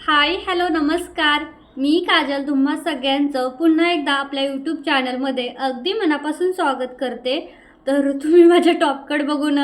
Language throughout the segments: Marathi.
हाय हॅलो नमस्कार. मी काजल तुम्हा सगळ्यांचं पुन्हा एकदा आपल्या यूट्यूब चॅनलमध्ये अगदी मनापासून स्वागत करते. तर तुम्ही माझ्या टॉपकड बघून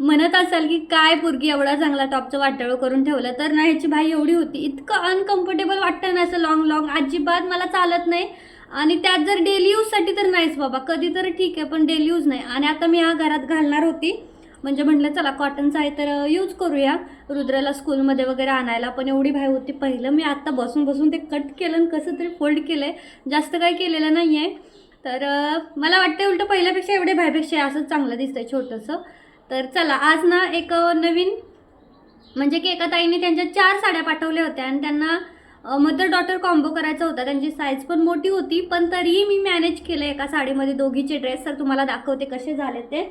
म्हणत असाल की काय पुरगी एवढा चांगला टॉपचं वाटाळू करून ठेवलं. तर ना ह्याची भाई एवढी होती. इतकं अनकम्फर्टेबल वाटतं ना असं लॉंग लॉंग अजिबात मला चालत नाही. आणि त्यात जर डेली यूजसाठी तर नाहीच बाबा. कधी तर ठीक आहे पण डेली यूज नाही. आणि आता मी हा घरात घालणार होती. म्हणजे म्हटलं चला कॉटनचा आहे तर यूज करूया. रुद्राला स्कूलमध्ये वगैरे आणायला पण एवढी भाई होती. पहिलं मी आत्ता बसून बसून ते कट केलं आणि कसं तरी फोल्ड केलं आहे जास्त काही केलेलं नाही आहे तर मला वाटतं उलटं पहिल्यापेक्षा एवढे भाईपेक्षा असंच चांगलं दिसतं आहे छोटंसं. तर चला आज ना एक नवीन म्हणजे की एका ताईने त्यांच्या चार साड्या पाठवल्या होत्या आणि त्यांना मदर डॉटर कॉम्बो करायचा होता. त्यांची साईज पण मोठी होती पण तरीही मी मॅनेज केलं एका साडीमध्ये दोघीचे ड्रेस तर तुम्हाला दाखवते कसे झाले ते.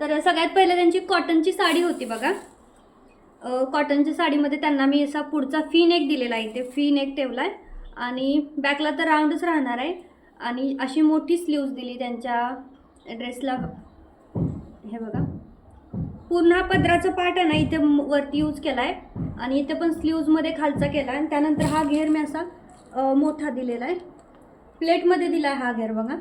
तर सगळ्यात पहिले त्यांची कॉटनची साडी होती बघा. कॉटनच्या साडीमध्ये त्यांना मी असा पुढचा फी नेक दिलेला आहे इथे फी नेक ठेवला आहे आणि बॅकला तर राऊंडच राहणार आहे. आणि अशी मोठी स्लीव्ज दिली त्यांच्या ड्रेसला. हे बघा. पूर्ण हा पदराचा पार्ट आहे ना इथे वरती यूज केला आहे आणि इथे पण स्लीव्जमध्ये खालचा केला. आहे आणि त्यानंतर हा घेर मी असा मोठा दिलेला आहे. प्लेटमध्ये दिला आहे हा घेर बघा.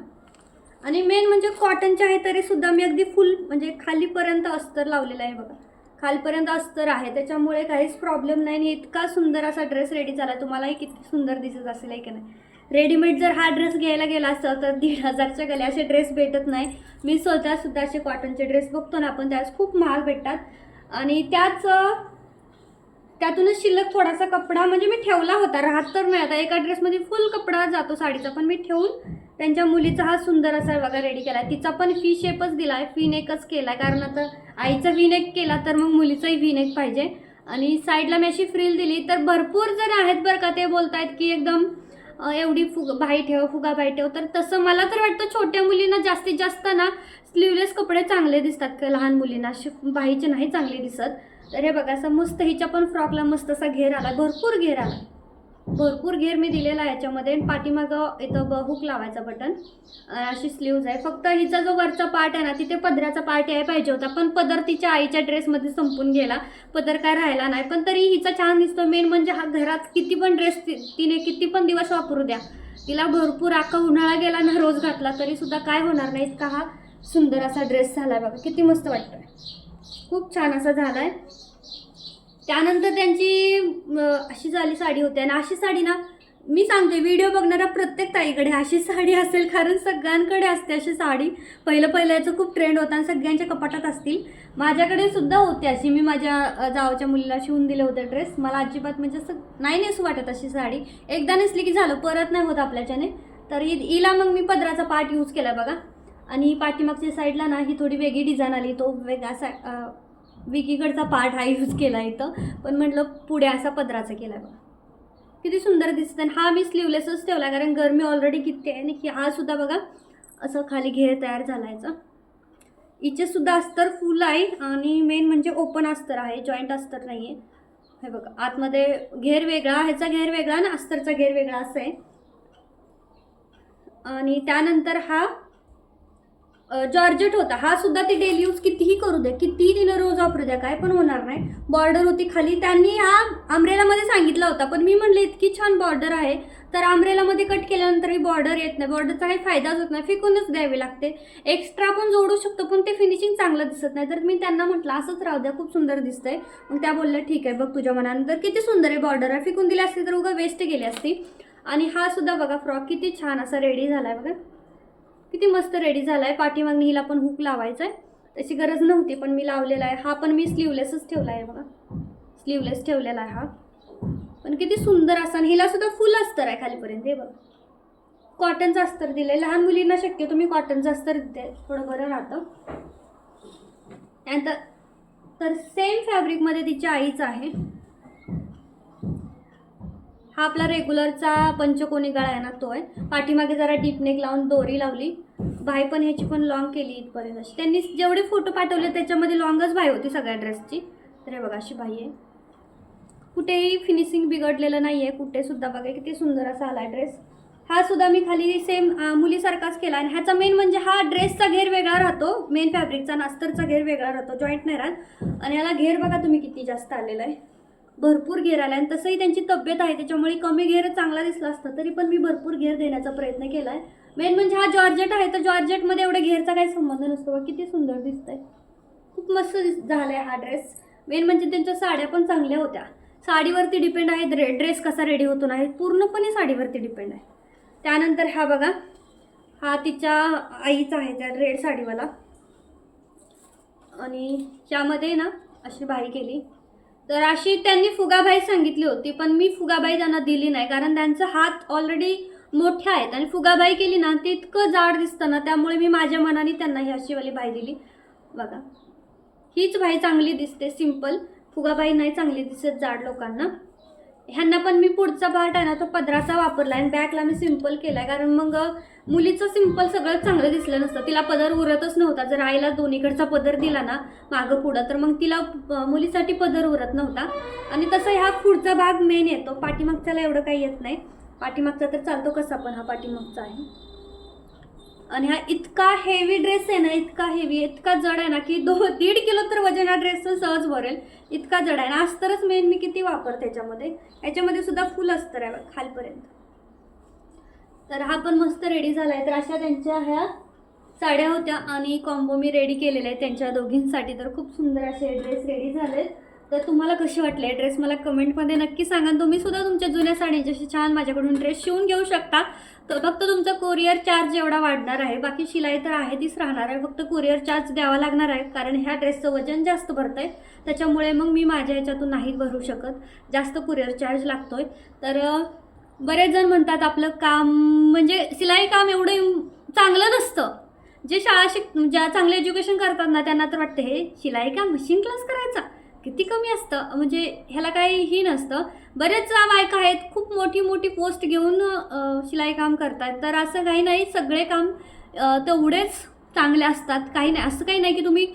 आणि मेन म्हणजे कॉटनचे आहे तरी सुद्धा मी अगदी फुल म्हणजे खालीपर्यंत अस्तर लावलेलं आहे बघा. खालपर्यंत अस्तर आहे. त्याच्यामुळे काहीच प्रॉब्लेम नाही आणि इतका सुंदर असा ड्रेस रेडी झाला. तुम्हालाही किती सुंदर दिसत असेल आहे की नाही? रेडीमेड जर हा ड्रेस घ्यायला गेला असता तर दीड हजारच्या गले असे ड्रेस भेटत नाही. मी स्वतःसुद्धा असे कॉटनचे ड्रेस बघतो ना आपण त्यास खूप महाग भेटतात. आणि त्याच त्यातूनच शिल्लक थोडासा कपडा म्हणजे मी ठेवला होता राहत तर नाही. आता एका ड्रेसमध्ये फुल कपडा जातो साडीचा पण मी ठेवून त्यांच्या मुलीचा हा सुंदर असा बघा रेडी केला आहे तिचा पण फी शेपच दिला आहे फी नेकच केला आहे कारण आता आईचा व्ही नेक केला तर मग मुलीचाही व्ही नेक पाहिजे. आणि साईडला मी अशी फ्रील दिली तर भरपूर जण आहेत बरं का ते बोलत आहेत की एकदम एवढी फुग बाई ठेव फुगा बाई ठेव. तर तसं मला तर वाटतं छोट्या मुलींना जास्तीत जास्त ना स्लीवलेस कपडे चांगले दिसतात का लहान मुलींना. असे बाईचे नाही चांगले दिसत. तर हे बघा असं मस्त हिच्या पण फ्रॉकला मस्त असा घेर आला. भरपूर घेर आला. भरपूर घेर मी दिलेला आहे याच्यामध्ये पाठीमागं इथं ब हुक लावायचा बटन अशी स्लीव्ज आहे. फक्त हिचा जो वरचा पार्ट आहे ना तिथे पदराचा पार्ट यायला पाहिजे होता. पण पदर तिच्या आईच्या ड्रेसमध्ये संपून गेला. पदर काय राहिला नाही. पण तरी हिचा छान दिसतो. मेन म्हणजे हा घरात किती पण ड्रेस तिने किती पण दिवस वापरू द्या. तिला भरपूर अख्खा उन्हाळा गेला ना रोज घातला तरी सुद्धा काय होणार नाही इतका हा सुंदर असा ड्रेस झाला बघा. किती मस्त वाटतोय. खूप छान असा झालाय. त्यानंतर त्यांची अशी झाली साडी होती. आणि अशी साडी ना मी सांगते व्हिडिओ बघणाऱ्या प्रत्येक ताईकडे अशी साडी असेल. कारण सगळ्यांकडे असते अशी साडी. पहिलं पहिलं याचं खूप ट्रेंड होता आणि सगळ्यांच्या कपाटात असतील. माझ्याकडे सुद्धा होती अशी. मी माझ्या जावच्या मुलीला शिवून दिले होते ड्रेस मला अजिबात म्हणजे असं नाही नेसू वाटत अशी साडी. एकदा नेसली की झालं. परत नाही होत आपल्याच्याने. तर ईद हिला मग मी पदराचा पार्ट यूज केला बघा. आणि पाठीमागच्या साईडला ना ही थोडी वेगळी डिझाईन आली. तो वेगळा सा विकीकडचा पार्ट हा यूज केला इथं. पण म्हटलं पुढे असा पदराचा केला बघा. किती सुंदर दिसत. आणि हा मी स्लीवलेसच ठेवला कारण गरमी ऑलरेडी किती आहे आणि हा सुद्धा बघा असं खाली घेर तयार झाला याचा हिचेसुद्धा अस्तर फुल आहे आणि मेन म्हणजे ओपन अस्तर आहे. जॉईंट अस्तर नाही आहे हे बघा आतमध्ये घेर वेगळा ह्याचा घेर वेगळा आणि अस्तरचा घेर वेगळा असं आहे. आणि त्यानंतर हा जॉर्जेट होता. हा सुद्धा ते डेली यूज कितीही करू दे कितीही तिनं रोज वापरू द्या काय पण होणार नाही. बॉर्डर होती खाली. त्यांनी हा आमरेलामध्ये सांगितला होता पण मी म्हणले इतकी छान बॉर्डर आहे. तर आमरेलामध्ये कट केल्यानंतरही बॉर्डर येत नाही. बॉर्डरचा काही फायदाच होत नाही फेकूनच द्यावी लागते. एक्स्ट्रा पण जोडू शकतो पण ते फिनिशिंग चांगलं दिसत नाही. तर मी त्यांना म्हटलं असंच राहू द्या खूप सुंदर दिसतंय. मग त्या बोलल्या ठीक आहे बघ तुझ्या मनानंतर किती सुंदर आहे बॉर्डर आहे. फेकून दिली असती तर उगा वेस्ट गेली असती. आणि हा सुद्धा बघा फ्रॉक किती छान असा रेडी झाला आहे बघा. किती मस्त रेडी झाला आहे पाठीमागणी हिला पण हुक लावायचा आहे त्याची गरज नव्हती पण मी लावलेला आहे. हा पण मी स्लीवलेसच ठेवला आहे बघा. स्लीवलेस ठेवलेला आहे हा. पण किती सुंदर असा आणि हिला सुद्धा फुल अस्तर आहे खालीपर्यंत. हे बघा. कॉटनचं अस्तर दिलं आहे लहान मुलींना शक्य तुम्ही कॉटनचं अस्तर देते. थोडं बरं राहतं. त्यानंतर तर सेम फॅब्रिकमध्ये तिच्या आईचं आहे. हा आपला रेग्युलरचा पंचकोनी गळा आहे ना तो आहे. पाठीमागे जरा डीप नेक लावून दोरी लावली. भाई पण ह्याची पण लॉंग केली इथपर्यंत. अशी त्यांनी जेवढे फोटो पाठवले त्याच्यामध्ये लॉंगच भाई होती सगळ्या ड्रेसची तर हे बघा अशी भाई आहे. कुठेही फिनिशिंग बिघडलेलं नाही आहे कुठेसुद्धा बघा किती सुंदर असा आला ड्रेस हा सुद्धा मी खाली सेम मुलीसारखाच केला. आणि ह्याचा मेन म्हणजे हा ड्रेसचा घेर वेगळा राहतो. मेन फॅब्रिकचा नास्तरचा घेर वेगळा राहतो. जॉईंट नाही राहत. आणि याला घेर बघा तुम्ही किती जास्त आलेला आहे. भरपूर घेर आला आणि तसंही त्यांची तब्येत आहे त्याच्यामुळे कमी घेर चांगला दिसला असता तरी पण मी भरपूर घेर देण्याचा प्रयत्न केला आहे मेन म्हणजे हा जॉर्जेट आहे तर जॉर्जेटमध्ये एवढ्या घेरचा काही संबंध नसतो बा किती सुंदर दिसतंय. खूप मस्त दिस झाला आहे हा ड्रेस मेन म्हणजे त्यांच्या साड्या पण चांगल्या होत्या. साडीवरती डिपेंड आहे ड्रे ड्रेस कसा रेडी होतो नाही पूर्णपणे साडीवरती डिपेंड आहे. त्यानंतर हा बघा हा तिच्या आईचा आहे त्या रेड साडीवाला. आणि त्यामध्ये ना अशी बाई केली. तर अशी त्यांनी फुगाबाई सांगितली होती पण मी फुगाबाई त्यांना दिली नाही कारण त्यांचा हात ऑलरेडी मोठे आहेत. आणि फुगाबाई केली ना ते इतकं जाड दिसतं ना त्यामुळे मी माझ्या मनाने त्यांना ही अशीवाली बाई दिली. बघा हीच बाई चांगली दिसते सिंपल फुगाबाई नाही चांगली दिसत जाड लोकांना. ह्यांना पण मी पुढचा पार्ट आहे ना तो पदराचा वापरला आणि बॅकला मी सिंपल केला आहे कारण मग मुलीचं सिंपल सगळं चांगलं दिसलं नसतं. तिला पदर उरतच नव्हता. जर आईला दोन्हीकडचा पदर दिला ना मागं पुढं तर मग तिला मुलीसाठी पदर उरत नव्हता. आणि तसं ह्या पुढचा भाग मेन येतो. पाठीमागच्याला एवढं काही येत नाही. पाठीमागचा तर चालतो कसा पण हा पाठीमागचा आहे. आणि हा इतका हेवी ड्रेस आहे ना इतका हेवी इतका जड आहे ना की दो दीड किलो तर वजन हा ड्रेसचं सहज भरेल. इतका जड आहे. ना अस्तरच मेन मी किती वापरते त्याच्यामध्ये. याच्यामध्ये सुद्धा फुल अस्तर आहे खालपर्यंत. तर हा पण मस्त रेडी झाला आहे तर अशा त्यांच्या ह्या साड्या होत्या आणि कॉम्बो मी रेडी केलेल्या आहे त्यांच्या दोघींसाठी. तर खूप सुंदर असे ड्रेस रेडी झालेत. तर तुम्हाला कसे वाटले ड्रेस मला कमेंटमध्ये नक्की सांगा. तुम्ही सुद्धा तुमच्या जुन्या साडींच्याशी छान माझ्याकडून ड्रेस शिवून घेऊ शकता. तर फक्त तुमचा कोरिअर चार्ज एवढा वाढणार आहे. बाकी शिलाई तर आहे तीच राहणार आहे. फक्त कोरिअर चार्ज द्यावा लागणार आहे. कारण ह्या ड्रेसचं वजन जास्त भरतं आहे त्याच्यामुळे मग मी माझ्या ह्याच्यातून नाही भरू शकत. जास्त कुरिअर चार्ज लागतोय. तर बरेच जण म्हणतात आपलं काम म्हणजे सिलाई काम एवढं चांगलं नसतं. जे शाळा शिक ज्या चांगलं एज्युकेशन करतात ना त्यांना तर वाटतं हे शिलाई काम मशीन क्लास करायचा? किती कमी असतं? म्हणजे ह्याला काही ही नसतं. बरेच बायका आहेत खूप मोठी मोठी पोस्ट घेऊन शिलाई काम करतात. तर असं काही नाही सगळे काम तेवढेच चांगले असतात. काही नाही असं काही नाही की तुम्ही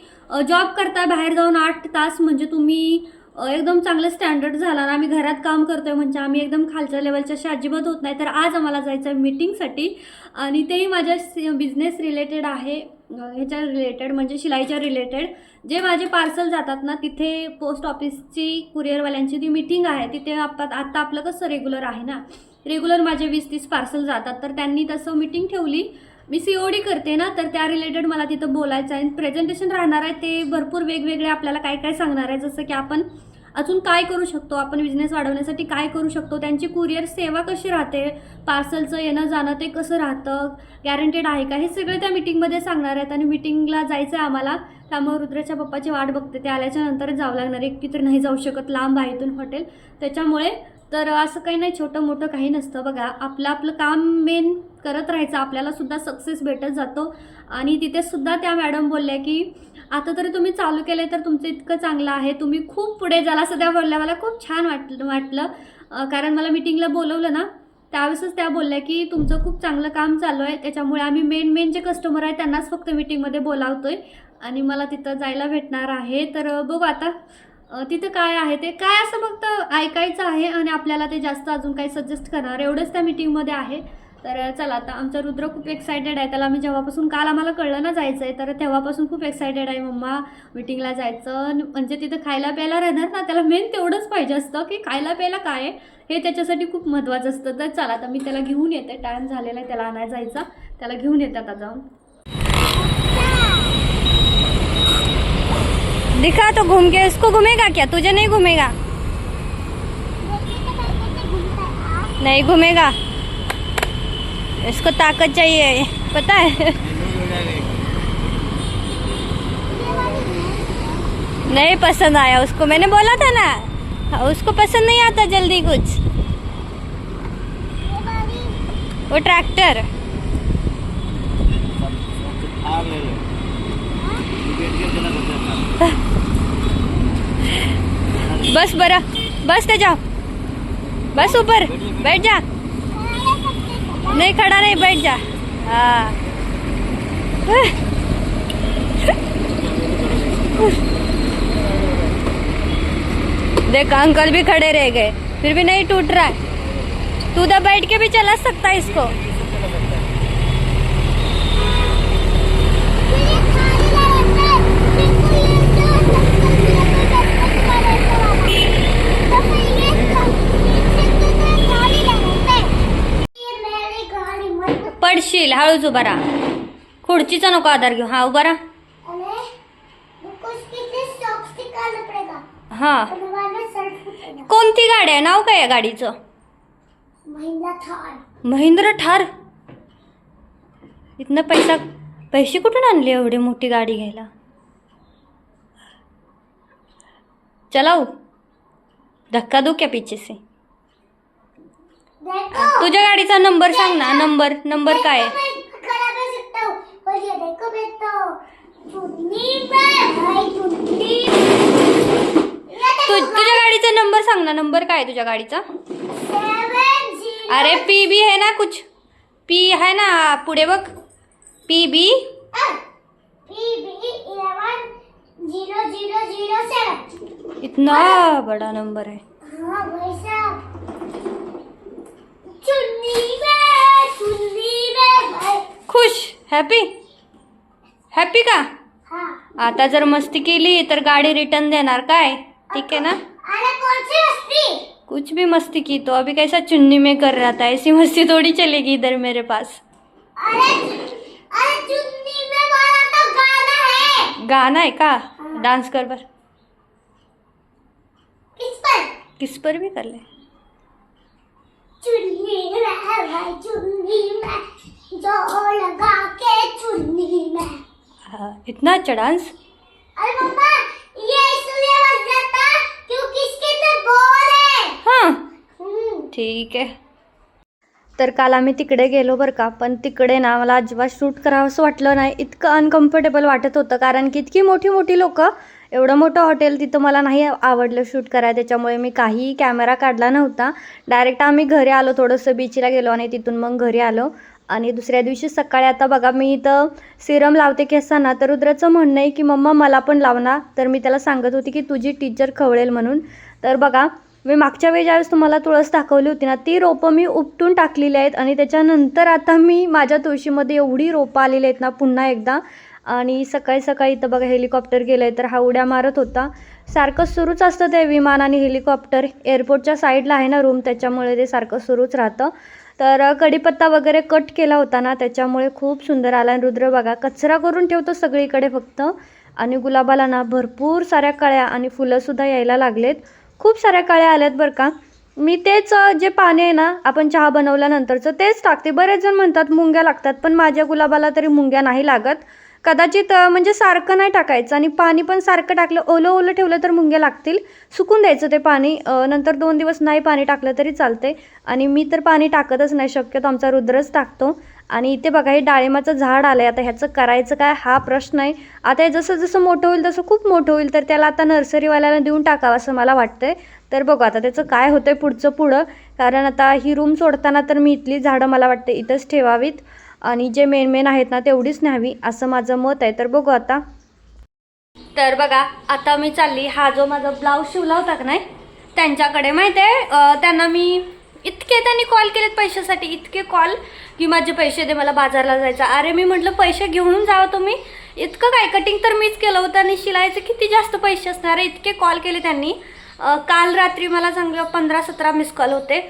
जॉब करता बाहेर जाऊन आठ तास म्हणजे तुम्ही एकदम चांगलं स्टँडर्ड झाला ना आम्ही घरात काम करतोय म्हणजे आम्ही एकदम खालच्या लेवलच्या अशी अजिबात होत नाही. तर आज आम्हाला जायचं आहे मीटिंगसाठी आणि तेही माझ्या बिझनेस रिलेटेड आहे. ह्याच्या रिलेटेड म्हणजे शिलाईच्या रिलेटेड जे माझे पार्सल जातात ना तिथे पोस्ट ऑफिसची कुरिअरवाल्यांची ती मीटिंग आहे तिथे आप आत्ता आपलं कसं रेग्युलर आहे ना? रेग्युलर माझे वीस तीस पार्सल जातात. तर त्यांनी तसं मीटिंग ठेवली. मी सी ओ डी करते ना तर त्या रिलेटेड मला तिथं बोलायचं आहे. प्रेझेंटेशन राहणार आहे ते भरपूर वेगवेगळे आपल्याला काय काय सांगणार आहे. जसं की आपण अजून काय करू शकतो? आपण बिझनेस वाढवण्यासाठी काय करू शकतो? त्यांची कुरिअर सेवा कशी राहते? पार्सलचं येणं जाणं ते कसं राहतं? गॅरंटेड आहे का? हे सगळे त्या मीटिंगमध्ये सांगणार आहेत आणि मीटिंगला जायचं आहे आम्हाला. त्यामुळे रुद्राच्या पप्पाची वाट बघते. ते आल्याच्या नंतरच जावं लागणार. एकटी तर नाही जाऊ शकत. लांब आहे इथून हॉटेल. त्याच्यामुळे तर असं काही नाही. छोटं मोठं काही नसतं. बघा आपलं आपलं काम मेन करत राहायचं. आपल्याला सुद्धा सक्सेस भेटत जातो. आणि तिथे सुद्धा त्या मॅडम बोलल्या की आता तरी तुम्ही चालू केले तर तुमचं इतकं चांगलं आहे. तुम्ही खूप पुढे जाला. असं त्या बोलल्या. मला खूप छान वाटलं. वाटलं कारण मला मिटिंगला बोलवलं ना त्यावेळेसच त्या बोलल्या की तुमचं खूप चांगलं काम चालू आहे. त्याच्यामुळे आम्ही मेन मेन जे कस्टमर आहे त्यांनाच फक्त मिटिंगमध्ये बोलावतोय. आणि मला तिथं जायला भेटणार आहे. तर बघू आता तिथं काय आहे ते. काय असं फक्त ऐकायचं आहे आणि आपल्याला ते जास्त अजून काही सजेस्ट करणार. एवढंच त्या मीटिंगमध्ये आहे. तर चला आता आमचा रुद्र खूप एक्सायटेड आहे. त्याला मी जेव्हापासून काल आम्हाला कळलं ना जायचं आहे तर तेव्हापासून खूप एक्सायटेड आहे. मम्मा मीटिंगला जायचं म्हणजे तिथं खायला प्यायला राहणार ना त्याला मेन तेवढंच पाहिजे असतं की खायला प्यायला काय हे त्याच्यासाठी खूप महत्त्वाचं असतं. तर चला आता मी त्याला घेऊन येते. टाईम झालेला आहे त्याला आणायला जायचा. त्याला घेऊन येते आता जाऊन. दिखा तो घूम के इसको घूमेगा क्या? तुझे नहीं घूमेगा? नहीं घूमेगा. इसको ताकत चाहिए, पता है? नहीं पसंद आया उसको। मैंने बोला था ना, उसको पसंद नहीं आता जल्दी कुछ। वो ट्रैक्टर। बस बरा, बस ते जाओ। बस ऊपर, बैठ जा। नहीं खड़ा, नहीं, बैठ जा। हाँ। देख, अंकल भी खड़े रह गए, फिर भी नहीं टूट रहा है। तू तो बैठ के भी चला सकता है इसको। पडशील हळूच उभा राहा. खुर्चीचा नको आधार घेऊ. हा उभा राहा. हा. कोणती गाडी आहे? नाव काय आहे गाडीचं? महिंद्रा थार. महिंद्रा ठार इथनं पैसा पैसे कुठून आणले एवढी मोठी गाडी घ्यायला? चलाऊ धक्का दो क्या पीछे से. देखो तुझ्या गाडीचा नंबर सांग ना. नंबर नंबर काय तुझ्या गाडीचा नंबर सांग ना. नंबर काय आहे तुझ्या गाडीचा? अरे पी बी है ना कुछ. पी है ना पुढे बघ. P B. इतना बड़ा नंबर है खुश? हॅपी हॅपी का? हाँ। आता जर मस्ती केली तर गाडी रिटर्न देणार काय? ठीक है ना? अरे कौन सी मस्ती? कुछ भी मस्ती की तो. अभी कैसा चुन्नी में कर रहा था? ऐसी मस्ती थोड़ी चलेगी इधर मेरे पास। अरे अरे चुन्नी में वाला तो गाना है। गाना है का? डांस कर बर। किस पर? किस पर भी कर ले। चुन्नी में भाई चुन्नी में जो लगा के चुन्नी में हाँ, इतना अच्छा डांस अरे मम्मा ये इसलिए बज जाता क्योंकि इसके अंदर बॉल है? हां। ठीक आहे तर काल आम्ही तिकडे गेलो बरं का पण तिकडे ना मला अजिबात शूट करावं असं वाटलं नाही. इतकं अनकम्फर्टेबल वाटत होतं कारण की इतकी मोठी मोठी लोकं एवढं मोठं हॉटेल तिथं मला नाही आवडलं शूट करायला त्याच्यामुळे मी काही कॅमेरा काढला नव्हता. डायरेक्ट आम्ही घरी आलो थोडंसं बीचला गेलो आणि तिथून मग घरी आलो. आणि दुसऱ्या दिवशी सकाळी आता बघा मी इथं सिरम लावते केसांना तर रुद्राचं म्हणणं आहे की मम्मा मला पण लावणार तर मी त्याला सांगत होती की तुझी टीचर खवळेल म्हणून. तर बघा मी मागच्या वेळी ज्यावेळेस तुम्हाला तुळस दाखवली होती ना ती रोपं मी उपटून टाकलेली आहेत आणि त्याच्यानंतर आता मी माझ्या तुळशीमध्ये एवढी रोपं आलेली आहेत ना पुन्हा एकदा. आणि सकाळी सकाळी इथं बघा हेलिकॉप्टर गेलं आहे तर हा उड्या मारत होता. सारखं सुरूच असतं ते विमान आणि हेलिकॉप्टर एअरपोर्टच्या साईडला आहे ना रूम त्याच्यामुळे ते सारखं सुरूच राहतं. तर कढीपत्ता वगैरे कट केला होता ना त्याच्यामुळे खूप सुंदर आला. आणि रुद्र बघा कचरा करून ठेवतो सगळीकडे फक्त. आणि गुलाबाला ना भरपूर साऱ्या कळ्या आणि फुलंसुद्धा यायला लागलेत. खूप साऱ्या कळ्या आल्यात बरं का. मी तेच जे पाणी आहे ना आपण चहा बनवल्यानंतरचं तेच टाकते. बरेच जण म्हणतात मुंग्या लागतात पण माझ्या गुलाबाला तरी मुंग्या नाही लागत. कदाचित म्हणजे सारखं नाही टाकायचं आणि पाणी पण सारखं टाकलं ओलं ओलं ठेवलं तर मुंग्या लागतील. सुकून द्यायचं ते पाणी. नंतर दोन दिवस नाही पाणी टाकलं तरी चालते आणि मी तर पाणी टाकतच नाही. शक्यतो आमचा रुद्रच टाकतो. आणि इथे बघा हे डाळिंबाचं झाड आलं आहे आता ह्याचं करायचं काय हा प्रश्न आहे. आता हे जसं जसं मोठं होईल तसं खूप मोठं होईल. तर त्याला आता नर्सरीवाल्याला देऊन टाकावं असं मला वाटतंय. तर बघू आता त्याचं काय होतं आहे पुढचं पुढं. कारण आता ही रूम सोडताना तर मी इथली झाडं मला वाटते इथंच ठेवावीत. आणि जे मेन मेन आहेत ना तेवढीच न्यावी असं माझं मत आहे. तर बघू आता. तर बघा आता मी चालली. हा जो माझा ब्लाऊज शिवला होता का नाही? त्यांच्याकडे माहिती आहे त्यांना मी इतके त्यांनी कॉल केलेत पैशासाठी इतके कॉल की माझे पैसे दे मला बाजारला जायचं. अरे मी म्हटलं पैसे घेऊन जावं हो तुम्ही. इतकं काय कटिंग तर मीच केलं होतं आणि शिलायचं किती जास्त पैसे असणार आहे? इतके कॉल केले त्यांनी. काल रात्री मला चांगलं पंधरा सतरा मिस कॉल होते.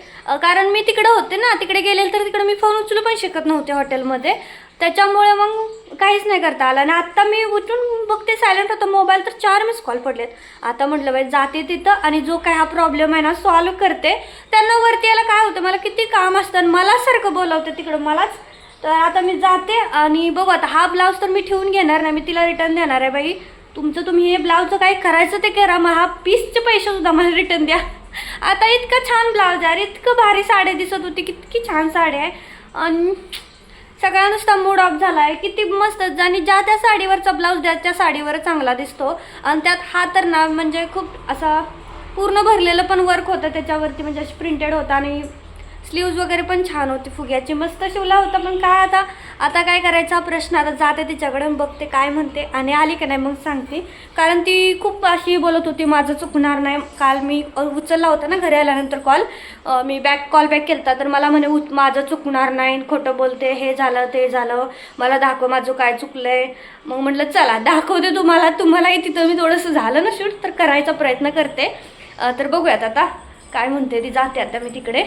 कारण मी तिकडे होते ना तिकडे गेले तर तिकडे मी फोन उचलू पण शकत नव्हते हॉटेलमध्ये त्याच्यामुळे मग काहीच नाही करता आलं. आणि आत्ता मी उठून बघते सायलेंट होतं. मोबाईल तर चार मिस कॉल पडलेत. आता म्हटलं बाई जाते तिथं आणि जो काय हा प्रॉब्लेम आहे ना सॉल्व्ह करते. त्यांना वरती यायला काय होतं? मला किती काम असतं आणि मला सारखं बोलावतं तिकडं. मलाच. तर आता मी जाते आणि बघू. आता हा ब्लाऊज तर मी ठेवून घेणार नाही. मी तिला रिटर्न देणार आहे बाई. तुमचं तुम्ही हे ब्लाऊजचं काय करायचं ते करा. मग हा पीसचे पैसे सुद्धा मला रिटर्न द्या. आता इतकं छान ब्लाऊज आहे. अरे इतकं भारी साडी दिसत होती. कितकी छान साडी आहे. आणि सगळा नुसता मूड ऑफ झाला आहे किती मस्त. आणि ज्या त्या साडीवरचा ब्लाऊज द्या त्या साडीवर चांगला दिसतो. आणि त्यात हा तर ना म्हणजे खूप असा पूर्ण भरलेलं पण वर्क होतं. त्याच्यावरती म्हणजे अशी प्रिंटेड होता. आणि स्लीव्ज वगैरे पण छान होती फुग्याची. मस्त शिवला होता. पण काय आता आता काय करायचा? प्रश्न आता जाते तिच्याकडे बघते काय म्हणते. आणि आली का नाही मग सांगते. कारण ती खूप अशी बोलत होती माझं चुकणार नाही. काल मी उचलला होता ना घरी आल्यानंतर कॉल मी बॅक कॉल बॅक केला तर मला म्हणे "उत- माझं चुकणार नाही. खोटं बोलते. हे झालं ते झालं. मला दाखव माझं काय चुकलंय. मग म्हटलं चला दाखवते तुम्हाला. तुम्हालाही तिथं मी थोडंसं झालं ना शूट तर करायचा प्रयत्न करते. तर बघूयात आता. काय म्हणते ती जाते आता मी तिकडे.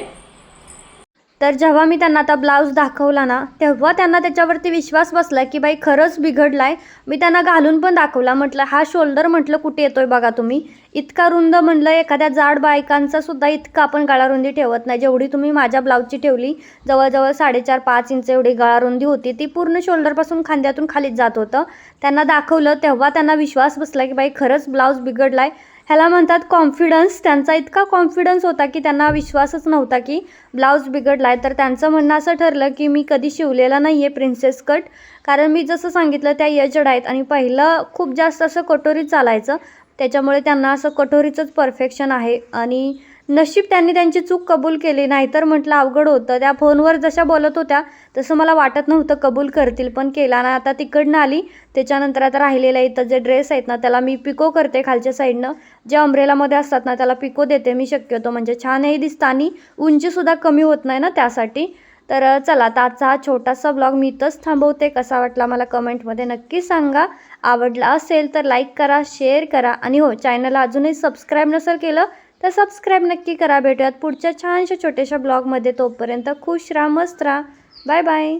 तर जेव्हा मी त्यांना आता ब्लाऊज दाखवला ना तेव्हा त्यांना त्याच्यावरती विश्वास बसला की बाई खरंच बिघडलाय. मी त्यांना घालून पण दाखवला. म्हटलं हा शोल्डर म्हटलं कुठे येतोय बघा तुम्ही? इतका रुंद म्हणलं एखाद्या जाड बायकांचा सुद्धा इतका आपण गळारुंदी ठेवत नाही. जेवढी तुम्ही माझ्या ब्लाऊजची ठेवली जवळजवळ साडेचार पाच इंच एवढी गळारुंदी होती ती पूर्ण शोल्डरपासून खांद्यातून खालीच जात होतं. त्यांना दाखवलं तेव्हा त्यांना विश्वास बसला की बाई खरंच ब्लाऊज बिघडलाय. ह्याला म्हणतात कॉन्फिडन्स त्यांचा इतका कॉन्फिडन्स होता की त्यांना विश्वासच नव्हता की ब्लाऊज बिघडला आहे तर त्यांचं म्हणणं असं ठरलं की मी कधी शिवलेला नाही आहे प्रिन्सेस कट कारण मी जसं सांगितलं त्या यजड आहेत. आणि पहिलं खूप जास्त असं कटोरी चालायचं. त्याच्यामुळे त्यांना असं कटोरीचंच परफेक्शन आहे. आणि नशीब त्यांनी त्यांची चूक कबूल केली नाहीतर म्हटलं अवघड होतं. त्या फोनवर जशा बोलत होत्या तसं मला वाटत नव्हतं कबूल करतील पण केला ना. आता तिकडनं आली. त्याच्यानंतर आता राहिलेला इथं जे ड्रेस आहेत ना त्याला मी पिको करते खालच्या साईडनं. जे अम्ब्रेलामध्ये असतात ना त्याला पिको देते मी शक्यतो. म्हणजे छानही दिसतं आणि उंचीसुद्धा कमी होत नाही ना त्यासाठी. तर चला आता आजचा हा छोटासा ब्लॉग मी इथंच थांबवते. कसा वाटला मला कमेंटमध्ये नक्की सांगा. आवडला असेल तर लाईक करा शेअर करा. आणि हो चॅनलला अजूनही सबस्क्राईब नसेल केलं तर सबस्क्राईब नक्की करा. भेटूयात पुढच्या छानशा छोट्याशा ब्लॉगमध्ये तोपर्यंत खुश राहा मस्त राहा. Bye bye